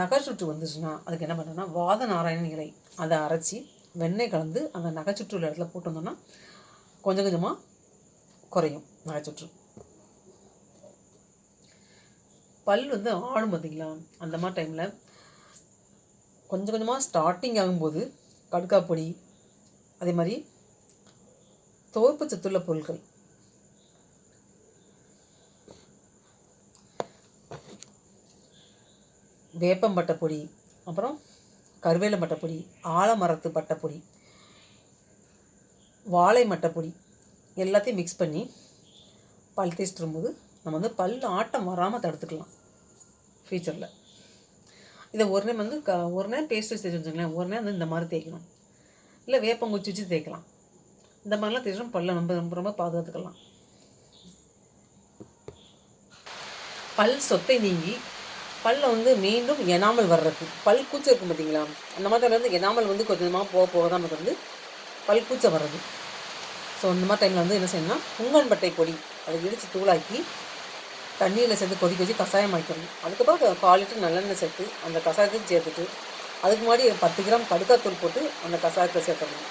நகைச்சுற்று வந்துச்சுன்னா அதுக்கு என்ன பண்ணுறோன்னா வாத நாராயண இலை. அதை அரைச்சி வெண்ணெய் கலந்து அந்த நகைச்சுற்று உள்ள இடத்துல போட்டு வந்தோம்னா கொஞ்சம் கொஞ்சமாக குறையும் நகைச்சுற்று பல் வந்து ஆடும் பார்த்தீங்களா அந்த மாதிரி டைமில் கொஞ்சம் கொஞ்சமாக ஸ்டார்டிங் ஆகும்போது கடுக்கா பொடி அதே மாதிரி துவர்ப்பு சத்துள்ள பொருட்கள். வேப்பம்பட்டை பொடி அப்புறம் கருவேல மட்டைப்பொடி ஆலமரத்து பட்டைப்பொடி வாழை மட்டைப்பொடி எல்லாத்தையும் மிக்ஸ் பண்ணி பல் தேய்ச்சிட்டு நம்ம வந்து பல் ஆட்டம் வராமல் தடுத்துக்கலாம் ஃப்யூச்சரில் இதை ஒரு நேரம் வந்து க ஒரு நேரம் பேஸ்ட் வச்சு வச்சுங்களேன் ஒரு நேரம் வந்து இந்த மாதிரி தேய்க்கணும். இல்லை வேப்பங்குச்சி வச்சு தேய்க்கலாம். இந்த மாதிரிலாம் தேய்ச்சோம் பல்ல ரொம்ப ரொம்ப ரொம்ப பாதுகாத்துக்கலாம். பல் சொத்தை நீங்கி பல்ல வந்து மீண்டும் எனாமல் வர்றதுக்கு பல் கூச்சம் இருக்கும் பார்த்தீங்களா அந்த மாதிரி வந்து எனாமல் வந்து கொஞ்சமாக போக போக தான் நமக்கு வந்து பல் கூச்சம் வர்றது. ஸோ இந்த மாதிரி டைமில் வந்து என்ன செய்யணும்னா புங்கன்பட்டை பொடி அதை இடித்து தூளாக்கி தண்ணியில் சேர்த்து கொதிக்க வச்சு கஷாயம் ஆக்கிடணும். அதுக்கப்புறம் கால் லிட்டர் நல்லெண்ணெய் சேர்த்து அந்த கஷாயத்தையும் சேர்த்துட்டு அதுக்கு முன்னாடி பத்து கிராம் கடுக்காத்தூள் போட்டு அந்த கஷாயத்தை சேர்த்துடணும்.